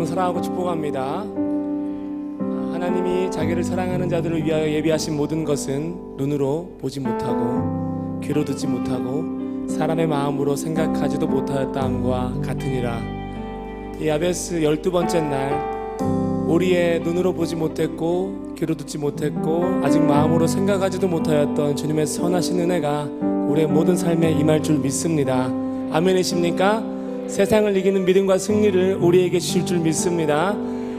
여러분 사랑하고 축복합니다. 아, 하나님이 자기를 사랑하는 자들을 위하여 예비하신 모든 것은 눈으로 보지 못하고 귀로 듣지 못하고 사람의 마음으로 생각하지도 못하였다 함과 같으니라. 이 아베스 열두 번째 날 우리의 눈으로 보지 못했고 귀로 듣지 못했고 아직 마음으로 생각하지도 못하였던 주님의 선하신 은혜가 우리의 모든 삶에 임할 줄 믿습니다. 아멘이십니까? 세상을 이기는 믿음과 승리를 우리에게 주실 줄 믿습니다.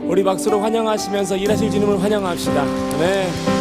우리 박수로 환영하시면서 일하실 주님을 환영합시다. 네.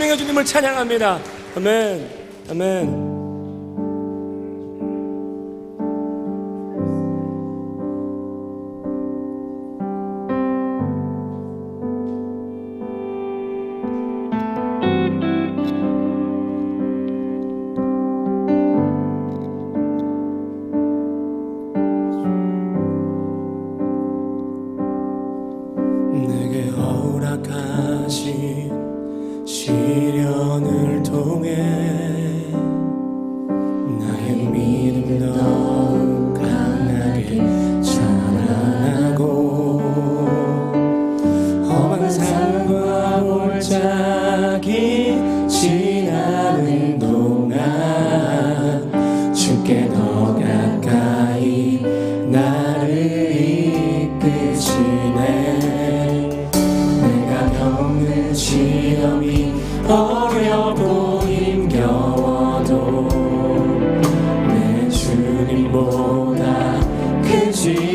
생명의 주님을 찬양합니다. 아멘. 아멘. 寻